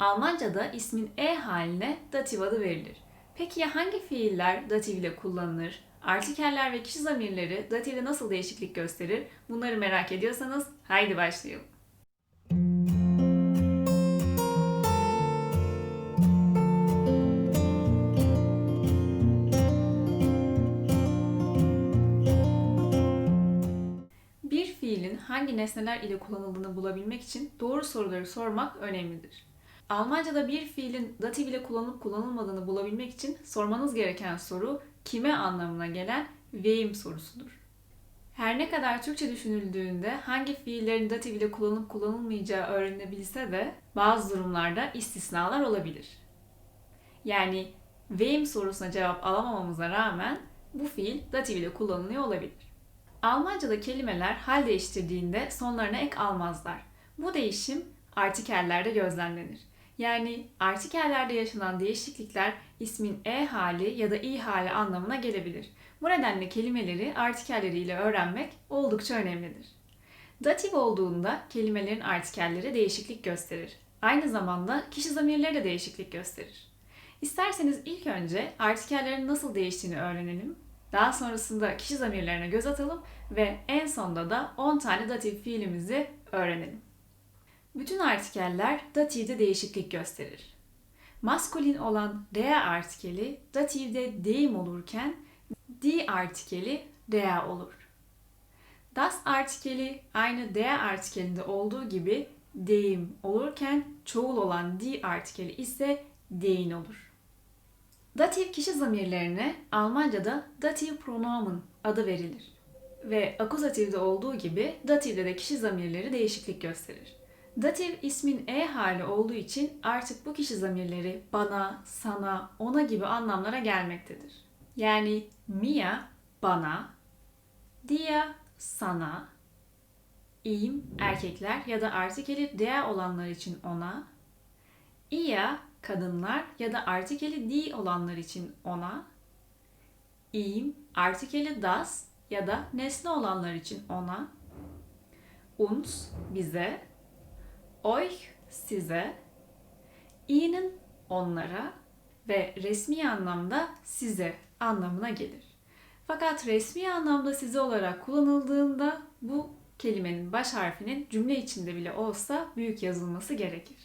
Almanca'da ismin e haline datif adı verilir. Peki ya hangi fiiller datif ile kullanılır? Artikeller ve kişi zamirleri datifle nasıl değişiklik gösterir? Bunları merak ediyorsanız haydi başlayalım. Bir fiilin hangi nesneler ile kullanıldığını bulabilmek için doğru soruları sormak önemlidir. Almanca'da bir fiilin datif ile kullanılıp kullanılmadığını bulabilmek için sormanız gereken soru kime anlamına gelen wem sorusudur. Her ne kadar Türkçe düşünüldüğünde hangi fiillerin datif ile kullanılıp kullanılmayacağı öğrenilebilse de bazı durumlarda istisnalar olabilir. Yani wem sorusuna cevap alamamamıza rağmen bu fiil datif ile kullanılıyor olabilir. Almanca'da kelimeler hal değiştirdiğinde sonlarına ek almazlar. Bu değişim artikellerde gözlemlenir. Yani artikellerde yaşanan değişiklikler ismin e hali ya da i hali anlamına gelebilir. Bu nedenle kelimeleri artikelleriyle öğrenmek oldukça önemlidir. Datif olduğunda kelimelerin artikelleri değişiklik gösterir. Aynı zamanda kişi zamirleri de değişiklik gösterir. İsterseniz ilk önce artikellerin nasıl değiştiğini öğrenelim. Daha sonrasında kişi zamirlerine göz atalım ve en sonda da 10 tane datif fiilimizi öğrenelim. Bütün artikeller datifde değişiklik gösterir. Maskulin olan der artikeli datifde deim olurken die artikeli der olur. Das artikeli aynı der artikelinde olduğu gibi deim olurken çoğul olan die artikeli ise dein olur. Datif kişi zamirlerine Almanca'da datif pronomen adı verilir. Ve akuzatifde olduğu gibi datifde de kişi zamirleri değişiklik gösterir. Datif ismin e hali olduğu için artık bu kişi zamirleri bana, sana, ona gibi anlamlara gelmektedir. Yani mia bana, dia sana, im erkekler ya da artikeli der olanlar için ona, ia kadınlar ya da artikeli di olanlar için ona, im artikeli das ya da nesne olanlar için ona, uns bize, euch size, ihnen onlara ve resmi anlamda size anlamına gelir. Fakat resmi anlamda size olarak kullanıldığında bu kelimenin baş harfinin cümle içinde bile olsa büyük yazılması gerekir.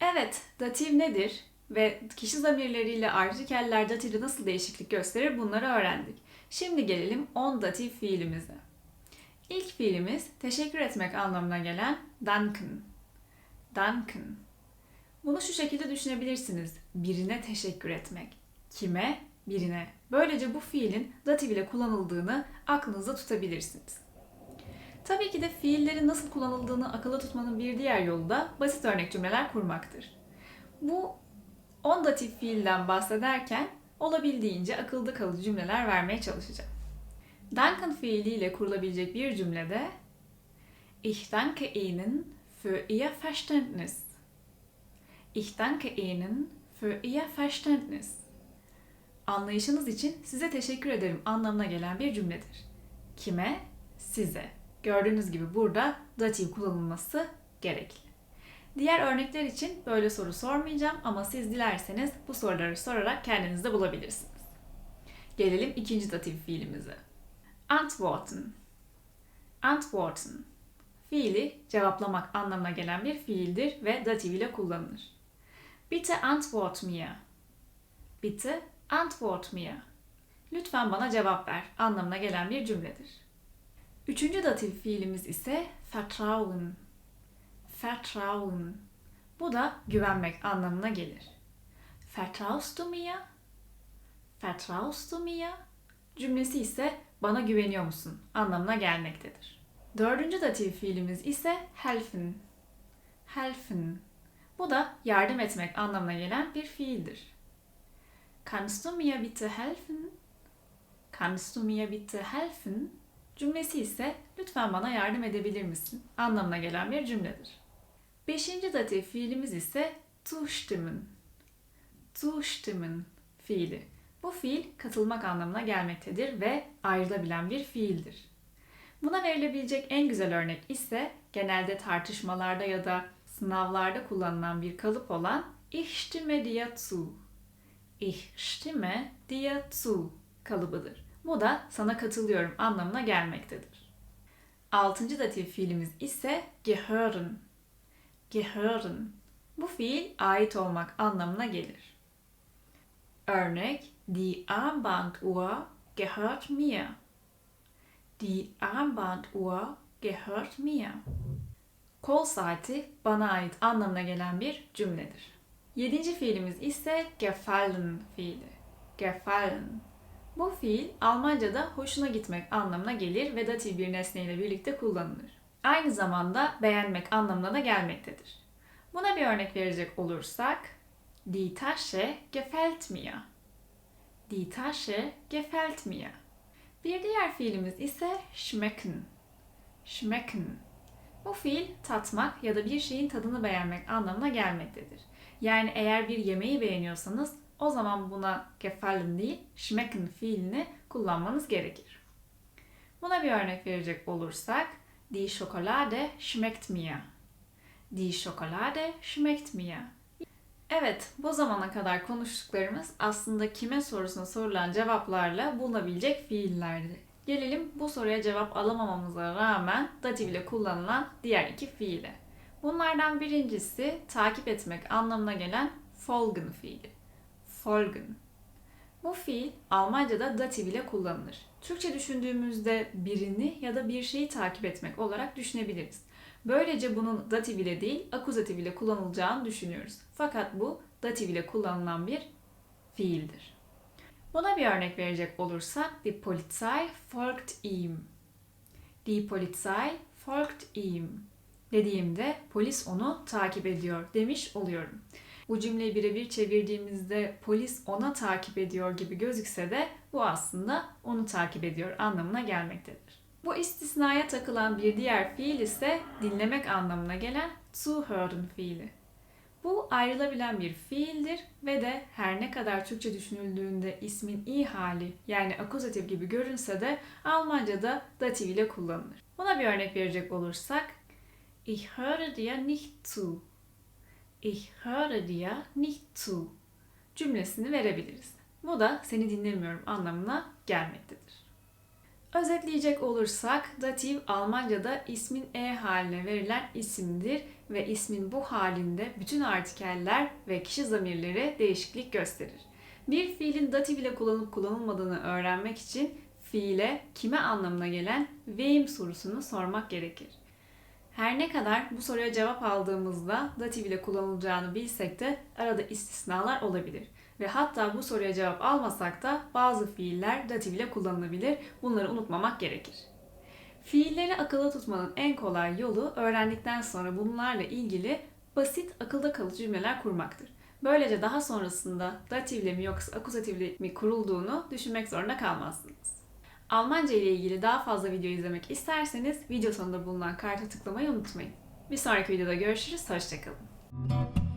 Evet, datif nedir ve kişi zamirleriyle artikeller datifde nasıl değişiklik gösterir bunları öğrendik. Şimdi gelelim 10 datif fiilimize. İlk fiilimiz teşekkür etmek anlamına gelen danken. Danken. Bunu şu şekilde düşünebilirsiniz. Birine teşekkür etmek. Kime? Birine. Böylece bu fiilin datif ile kullanıldığını aklınızda tutabilirsiniz. Tabii ki de fiillerin nasıl kullanıldığını akılda tutmanın bir diğer yolu da basit örnek cümleler kurmaktır. Bu 10 datif fiilden bahsederken olabildiğince akılda kalıcı cümleler vermeye çalışacağım. Danken fiiliyle kurulabilecek bir cümlede Ich danke Ihnen für Ihr Verständnis. Ich danke Ihnen für Ihr Verständnis. Anlayışınız için size teşekkür ederim anlamına gelen bir cümledir. Kime? Size. Gördüğünüz gibi burada datif kullanılması gerekli. Diğer örnekler için böyle soru sormayacağım ama siz dilerseniz bu soruları sorarak kendiniz de bulabilirsiniz. Gelelim ikinci datif fiilimize. Antworten. Antworten. Fiili cevaplamak anlamına gelen bir fiildir ve datif ile kullanılır. Bitte antwort mir. Bitte antwort mir. Lütfen bana cevap ver anlamına gelen bir cümledir. Üçüncü datif fiilimiz ise vertrauen. Vertrauen. Bu da güvenmek anlamına gelir. Vertraust du mir? Vertraust du mir? Cümlesi ise bana güveniyor musun anlamına gelmektedir. Dördüncü datif fiilimiz ise helfen. Helfen. Bu da yardım etmek anlamına gelen bir fiildir. Kannst du mir bitte helfen? Kannst du mir bitte helfen? Cümlesi ise lütfen bana yardım edebilir misin anlamına gelen bir cümledir. Beşinci datif fiilimiz ise zustimmen. Zustimmen fiili. Bu fiil katılmak anlamına gelmektedir ve ayrılabilen bir fiildir. Buna verilebilecek en güzel örnek ise genelde tartışmalarda ya da sınavlarda kullanılan bir kalıp olan. Ich stimme dir zu kalıbıdır. Bu da sana katılıyorum anlamına gelmektedir. Altıncı datif fiilimiz ise gehören. Gehören. Bu fiil ait olmak anlamına gelir. Örnek Die Armbanduhr gehört mir. Die Armbanduhr gehört mir. Kol saati bana ait anlamına gelen bir cümledir. Yedinci fiilimiz ise gefallen fiili. Gefallen. Bu fiil Almanca'da hoşuna gitmek anlamına gelir ve datif bir nesneyle birlikte kullanılır. Aynı zamanda beğenmek anlamına da gelmektedir. Buna bir örnek verecek olursak, Die Tasche gefällt mir. Die Tasche gefällt mir. Bir diğer fiilimiz ise schmecken. Schmecken. Bu fiil tatmak ya da bir şeyin tadını beğenmek anlamına gelmektedir. Yani eğer bir yemeği beğeniyorsanız o zaman buna gefallen değil schmecken fiilini kullanmanız gerekir. Buna bir örnek verecek olursak Die Schokolade schmeckt mir. Die Schokolade schmeckt mir. Evet, bu zamana kadar konuştuklarımız aslında kime sorusuna sorulan cevaplarla bulunabilecek fiillerdi. Gelelim bu soruya cevap alamamamıza rağmen datif ile kullanılan diğer iki fiile. Bunlardan birincisi takip etmek anlamına gelen folgen fiili. Folgen. Bu fiil Almanca'da datif ile kullanılır. Türkçe düşündüğümüzde birini ya da bir şeyi takip etmek olarak düşünebiliriz. Böylece bunun datif ile değil akuzatif ile kullanılacağını düşünüyoruz. Fakat bu datif ile kullanılan bir fiildir. Buna bir örnek verecek olursak Die Polizei folgt ihm. Die Polizei folgt ihm dediğimde polis onu takip ediyor demiş oluyorum. Bu cümleyi birebir çevirdiğimizde polis ona takip ediyor gibi gözükse de bu aslında onu takip ediyor anlamına gelmektedir. Bu istisnaya takılan bir diğer fiil ise dinlemek anlamına gelen zuhören fiili. Bu ayrılabilen bir fiildir ve de her ne kadar Türkçe düşünüldüğünde ismin i hali yani akuzatif gibi görünse de Almanca'da datif ile kullanılır. Buna bir örnek verecek olursak Ich höre dir nicht zu. Ich höre dir nicht zu cümlesini verebiliriz. Bu da seni dinlemiyorum anlamına gelmektedir. Özetleyecek olursak datif Almanca'da ismin e haline verilen isimdir ve ismin bu halinde bütün artikeller ve kişi zamirleri değişiklik gösterir. Bir fiilin datif ile kullanıp kullanılmadığını öğrenmek için fiile kime anlamına gelen wem sorusunu sormak gerekir. Her ne kadar bu soruya cevap aldığımızda datif ile kullanılacağını bilsek de arada istisnalar olabilir. Ve hatta bu soruya cevap almasak da bazı fiiller datif ile kullanılabilir. Bunları unutmamak gerekir. Fiilleri akılda tutmanın en kolay yolu öğrendikten sonra bunlarla ilgili basit akılda kalıcı cümleler kurmaktır. Böylece daha sonrasında datifle mi yoksa akuzatifle mi kurulduğunu düşünmek zorunda kalmazsınız. Almanca ile ilgili daha fazla video izlemek isterseniz video sonunda bulunan karta tıklamayı unutmayın. Bir sonraki videoda görüşürüz, hoşçakalın.